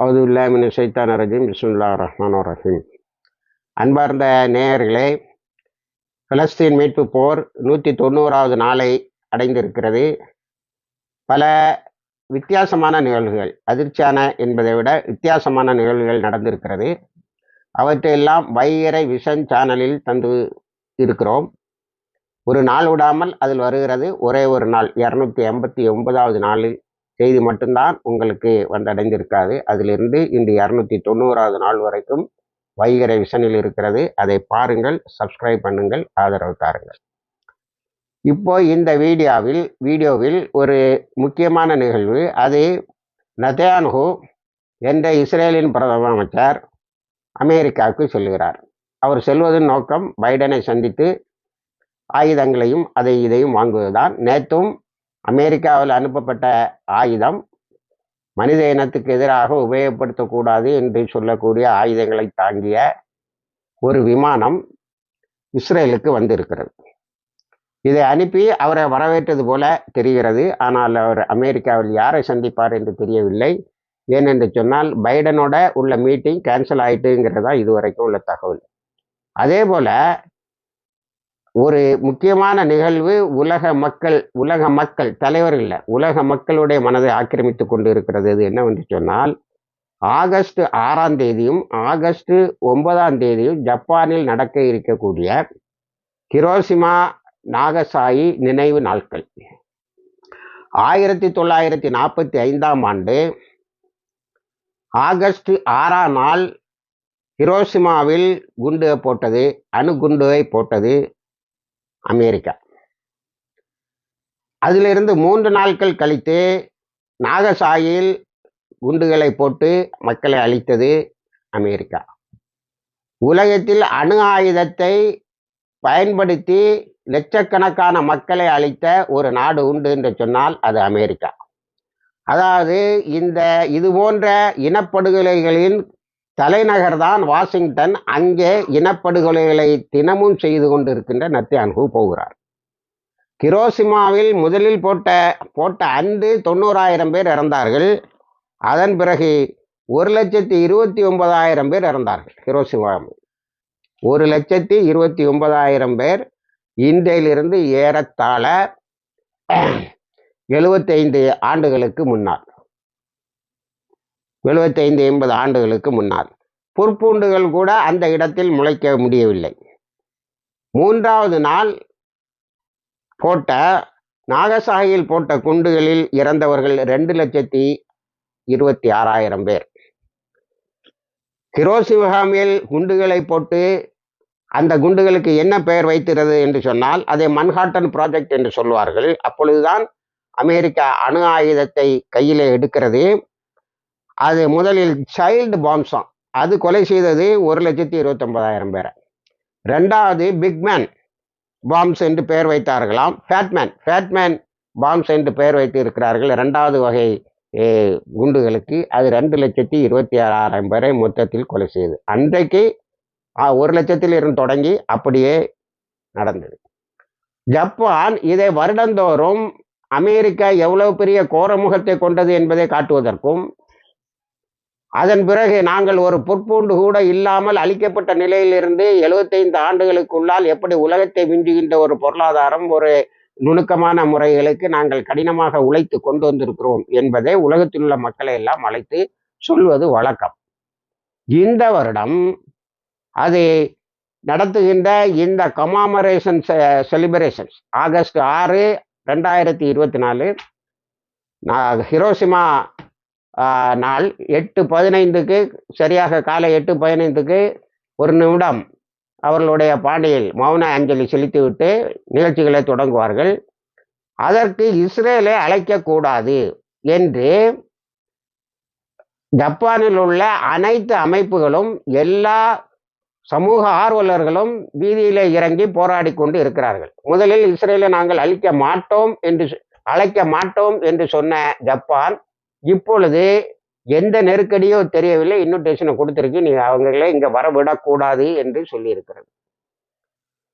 அவதுல்லாமின் சைத்தான ரஜீம் பிஸ்முல்லா ரஹ்மான் ரஹீம். அன்பார்ந்த நேயர்களே பலஸ்தீன் மீட்பு போர் நூற்றி தொண்ணூறாவது நாளை அடைந்திருக்கிறது. பல வித்தியாசமான நிகழ்வுகள் அதிர்ச்சியான என்பதை விட வித்தியாசமான நிகழ்வுகள் நடந்திருக்கிறது. அவற்றையெல்லாம் வைகரை விஷன் சேனலில் தந்து இருக்கிறோம். ஒரு நாள் விடாமல் அதில் வருகிறது. ஒரே ஒரு நாள் இரநூத்தி எண்பத்தி ஒன்பதாவது நாளில் செய்தி மட்டும்தான் உங்களுக்கு வந்தடைந்திருக்காது. அதிலிருந்து இன்று இரநூத்தி தொண்ணூறாவது நாள் வரைக்கும் வைகரை விஷனில் இருக்கிறது. அதை பாருங்கள் சப்ஸ்கிரைப் பண்ணுங்கள் ஆதரவு தாருங்கள். இப்போ இந்த வீடியோவில் வீடியோவில் ஒரு முக்கியமான நிகழ்வு. அது நதயான்ஹு என்ற இஸ்ரேலின் பிரதம அமைச்சர் அமெரிக்காவுக்கு செல்கிறார். அவர் செல்வதன் நோக்கம் பைடனை சந்தித்து ஆயுதங்களையும் அதை இதையும் வாங்குவதுதான். நேற்றும் அமெரிக்காவில் அனுப்பப்பட்ட ஆயுதம் மனித இனத்துக்கு எதிராக உபயோகப்படுத்தக்கூடாது என்று சொல்லக்கூடிய ஆயுதங்களை தாங்கிய ஒரு விமானம் இஸ்ரேலுக்கு வந்திருக்கிறது. இதை அனுப்பி அவரை வரவேற்றது போல தெரிகிறது. ஆனால் அவர் அமெரிக்காவில் யாரை சந்திப்பார் என்று தெரியவில்லை. ஏனென்று சொன்னால் பைடனோட உள்ள மீட்டிங் கேன்சல் ஆயிட்டுங்கிறதா தான் இதுவரைக்கும் உள்ள தகவல். அதே போல ஒரு முக்கியமான நிகழ்வு உலக மக்கள் உலக மக்கள் தலைவர்கள் உலக மக்களுடைய மனதை ஆக்கிரமித்து கொண்டு இருக்கிறது அது என்னவென்று சொன்னால் ஆகஸ்ட் ஆறாம் தேதியும் ஆகஸ்ட் ஒன்பதாம் தேதியும் ஜப்பானில் நடக்க இருக்கக்கூடிய ஹிரோசிமா நாகசாயி நினைவு நாட்கள். ஆயிரத்தி தொள்ளாயிரத்தி நாற்பத்தி ஐந்தாம் ஆண்டு ஆகஸ்ட் ஆறாம் நாள் ஹிரோசிமாவில் குண்டு போட்டது அணுகுண்டுவை போட்டது அமெரிக்கா. அதிலிருந்து மூன்று நாட்கள் கழித்து நாகசாயில் குண்டுகளை போட்டு மக்களை அழித்தது அமெரிக்கா. உலகத்தில் அணு ஆயுதத்தை பயன்படுத்தி லட்சக்கணக்கான மக்களை அழித்த ஒரு நாடு உண்டு என்று சொன்னால் அது அமெரிக்கா. அதாவது இந்த இது போன்ற இனப்படுகொலைகளின் தலைநகர் தான் வாஷிங்டன். அங்கே இனப்படுகொலைகளை தினமும் செய்து கொண்டிருக்கின்ற நத்தியான்கு போகிறார். கிரோசிமாவில் முதலில் போட்ட போட்ட அன்று தொண்ணூறாயிரம் பேர் இறந்தார்கள். அதன் பிறகு ஒரு லட்சத்தி இருபத்தி ஒன்பதாயிரம் பேர் இறந்தார்கள் ஹிரோசிமாவில் ஒரு லட்சத்தி இருபத்தி ஒன்பதாயிரம் பேர் இன்றையிலிருந்து ஏறத்தாழ எழுபத்தைந்து ஆண்டுகளுக்கு முன்னால். எழுபத்தைந்து எண்பது ஆண்டுகளுக்கு முன்னால். புற்பூண்டுகள் கூட அந்த இடத்தில் முளைக்க முடியவில்லை. மூன்றாவது நாள் போட்ட நாகசாகியில் போட்ட குண்டுகளில் இறந்தவர்கள் ரெண்டு லட்சத்தி இருபத்தி ஆறாயிரம் பேர். ஹிரோசிவகாமியில் குண்டுகளை போட்டு அந்த குண்டுகளுக்கு என்ன பெயர் வைத்திருது என்று சொன்னால் அதை மன்ஹாட்டன் ப்ராஜெக்ட் என்று சொல்வார்கள் அப்பொழுதுதான் அமெரிக்கா அணு ஆயுதத்தை கையிலே எடுக்கிறது. அது முதலில் சைல்டு பாம்சம் அது கொலை செய்தது ஒரு லட்சத்தி இருபத்தொன்பதாயிரம் பேரை. ரெண்டாவது பிக்மேன் பாம்ஸ் என்று பெயர் வைத்தார்களாம். ஃபேட்மேன் ஃபேட்மேன் பாம்ஸ் என்று பெயர் வைத்து இருக்கிறார்கள். ரெண்டாவது வகை குண்டுகளுக்கு அது ரெண்டு லட்சத்தி இருபத்தி ஆறாயிரம் பேரை மொத்தத்தில் கொலை செய்தது. அன்றைக்கு ஒரு லட்சத்தில் இருந்து தொடங்கி அப்படியே நடந்தது. ஜப்பான் இதை வருடந்தோறும் அமெரிக்கா எவ்வளவு பெரிய கோரமுகத்தை கொண்டது என்பதை காட்டுவதற்கும் அதன் பிறகு நாங்கள் ஒரு பொற்பூண்டு கூட இல்லாமல் அழிக்கப்பட்ட நிலையிலிருந்து எழுபத்தைந்து ஆண்டுகளுக்குள்ளால் எப்படி உலகத்தை விஞ்சுகின்ற ஒரு பொருளாதாரம் ஒரு நுணுக்கமான முறைகளுக்கு நாங்கள் கடினமாக உழைத்து கொண்டு வந்திருக்கிறோம் என்பதை உலகத்தில் உள்ள மக்களை எல்லாம் அழைத்து சொல்வது வழக்கம். இந்த வருடம் அது நடத்துகின்ற இந்த கமாமரேஷன் செலிப்ரேஷன்ஸ் ஆகஸ்ட் ஆறு ரெண்டாயிரத்தி இருபத்தி நாலு நான் ஹிரோசிமா நாள் எட்டு பதினைந்துக்கு சரியாக காலை எட்டு பதினைந்துக்கு ஒரு நிமிடம் அவர்களுடைய பாண்டியில் மௌன அஞ்சலி செலுத்திவிட்டு நிகழ்ச்சிகளை தொடங்குவார்கள். அதற்கு இஸ்ரேலை அழைக்கக்கூடாது என்று ஜப்பானில் உள்ள அனைத்து அமைப்புகளும் எல்லா சமூக ஆர்வலர்களும் வீதியிலே இறங்கி போராடி கொண்டு இருக்கிறார்கள். முதலில் இஸ்ரேலை நாங்கள் அழிக்க மாட்டோம் என்று அழைக்க மாட்டோம் என்று சொன்ன ஜப்பான் இப்பொழுது எந்த நெருக்கடியோ தெரியவில்லை இன்விடேஷனை கொடுத்துருக்கு. நீ அவங்களே இங்கே வரவிடக்கூடாது என்று சொல்லியிருக்கிறது.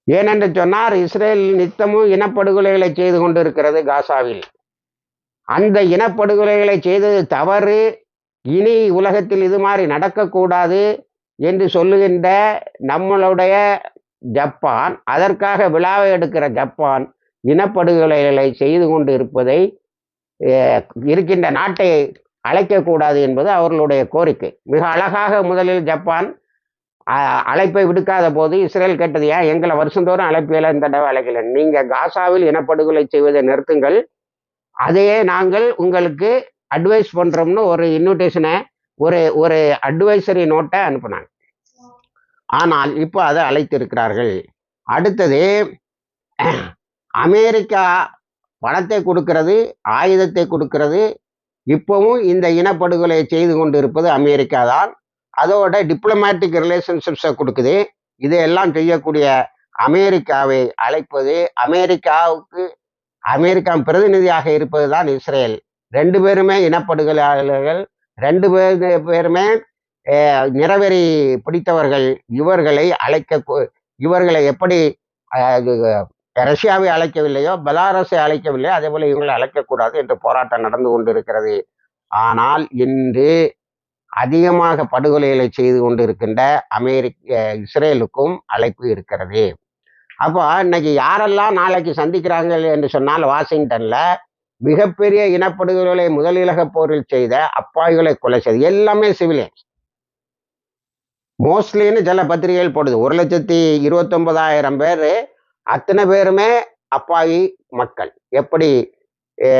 ஏனென்று சொன்னார் இஸ்ரேல் நித்தமும் இனப்படுகொலைகளை செய்து கொண்டிருக்கிறது காசாவில். அந்த இனப்படுகொலைகளை செய்தது தவறு. இனி உலகத்தில் இது மாதிரி நடக்கக்கூடாது என்று சொல்லுகின்ற நம்மளுடைய ஜப்பான் அதற்காக விழாவை எடுக்கிற ஜப்பான் இனப்படுகொலைகளை செய்து கொண்டு இருப்பதை இருக்கின்ற நாட்டை அழைக்கக்கூடாது என்பது அவர்களுடைய கோரிக்கை. மிக அழகாக முதலில் ஜப்பான் அழைப்பை விடுக்காத போது இஸ்ரேல் கேட்டது ஏன் எங்களை வருஷந்தோறும் அழைப்பியல இந்த தடவை அழைக்கல? நீங்கள் காசாவில் இனப்படுகொலை செய்வதை நிறுத்துங்கள். அதையே நாங்கள் உங்களுக்கு அட்வைஸ் பண்ணுறோம்னு ஒரு இன்விடேஷனை ஒரு ஒரு அட்வைசரி நோட்டை அனுப்புனாங்க. ஆனால் இப்போ அதை அழைத்திருக்கிறார்கள். அடுத்தது அமெரிக்கா பணத்தை கொடுக்கிறது ஆயுதத்தை கொடுக்கிறது. இப்போவும் இந்த இனப்படுகொலையை செய்து கொண்டு இருப்பது அமெரிக்கா தான். அதோட டிப்ளமேட்டிக் ரிலேஷன்ஷிப்ஸை கொடுக்குது. இதையெல்லாம் செய்யக்கூடிய அமெரிக்காவை அழைப்பது அமெரிக்காவுக்கு அமெரிக்கா பிரதிநிதியாக இருப்பது தான் இஸ்ரேல். ரெண்டு பேருமே இனப்படுகொலையாளர்கள் ரெண்டு பேர் பேருமே நிறவெறி பிடித்தவர்கள். இவர்களை அழைக்க இவர்களை எப்படி ரஷ்யாவை அழைக்கவில்லையோ பெலாரஸை அழைக்கவில்லையோ அதே போல இவங்களை அழைக்கக்கூடாது என்று போராட்டம் நடந்து கொண்டிருக்கிறது. ஆனால் இன்று அதிகமாக படுகொலைகளை செய்து கொண்டிருக்கின்ற அமெரிக்க இஸ்ரேலுக்கும் அழைப்பு இருக்கிறது. அப்போ இன்னைக்கு யாரெல்லாம் நாளைக்கு சந்திக்கிறாங்க என்று சொன்னால் வாஷிங்டன்ல மிகப்பெரிய இனப்படுகொலை முதலிலக போரில் செய்த அப்பாவிகளை கொலை செய்து எல்லாமே சிவிலியன்ஸ். மோஸ்ட்லின்னு சில பத்திரிகைகள் போடுது. ஒரு லட்சத்தி இருபத்தொன்பதாயிரம் பேர் அத்தனை பேருமே அப்பாவி மக்கள். எப்படி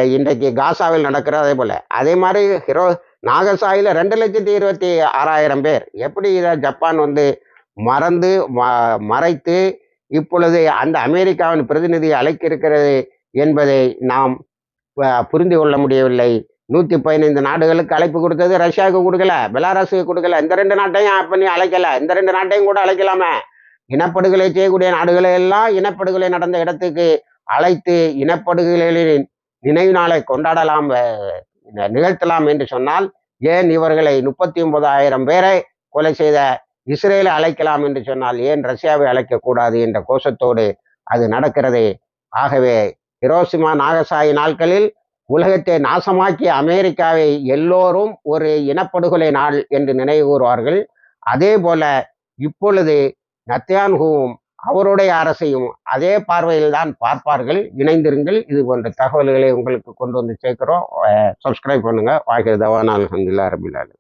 இன்றைக்கு காசாவில் நடக்கிற அதே போல். அதே மாதிரி ஹிரோ நாகசாயில் ரெண்டு லட்சத்தி இருபத்தி ஆறாயிரம் பேர். எப்படி இதை ஜப்பான் வந்து மறந்து ம- மறைத்து இப்பொழுது அந்த அமெரிக்காவின் பிரதிநிதியை அழைக்கிருக்கிறது என்பதை நாம் புரிந்து கொள்ள முடியவில்லை. நூற்றி பதினைந்து நாடுகளுக்கு அழைப்பு கொடுத்தது ரஷ்யாவுக்கு கொடுக்கல பெலாரஸுக்கு கொடுக்கல. இந்த ரெண்டு நாட்டையும் பண்ணி அழைக்கல. இந்த ரெண்டு நாட்டையும் கூட அழைக்கலாமே. இனப்படுகொலை செய்யக்கூடிய நாடுகளை எல்லாம் இனப்படுகொலை நடந்த இடத்துக்கு அழைத்து இனப்படுகொலைகளின் நினைவு நாளை கொண்டாடலாம் நிகழ்த்தலாம் என்று சொன்னால் ஏன் இவர்களை முப்பத்தி ஒன்பதாயிரம் பேரை கொலை செய்த இஸ்ரேலை அழைக்கலாம் என்று சொன்னால் ஏன் ரஷ்யாவை அழைக்கக்கூடாது என்ற கோஷத்தோடு அது நடக்கிறது? ஆகவே ஹிரோசிமா நாகசாயி நாட்களில் உலகத்தை நாசமாக்கிய அமெரிக்காவை எல்லோரும் ஒரு இனப்படுகொலை நாள் என்று நினைவு கூறுவார்கள். அதே போல இப்பொழுது நத்தியான்ஹூவும் அவருடைய அரசையும் அதே பார்வையில் தான் பார்ப்பார்கள். இணைந்திருங்கள். இது போன்ற தகவல்களை உங்களுக்கு கொண்டு வந்து சேர்க்கிறோம். சப்ஸ்கிரைப் பண்ணுங்கள் வாய்கிறது தவான் அலமதுல்லா ரபிலாலு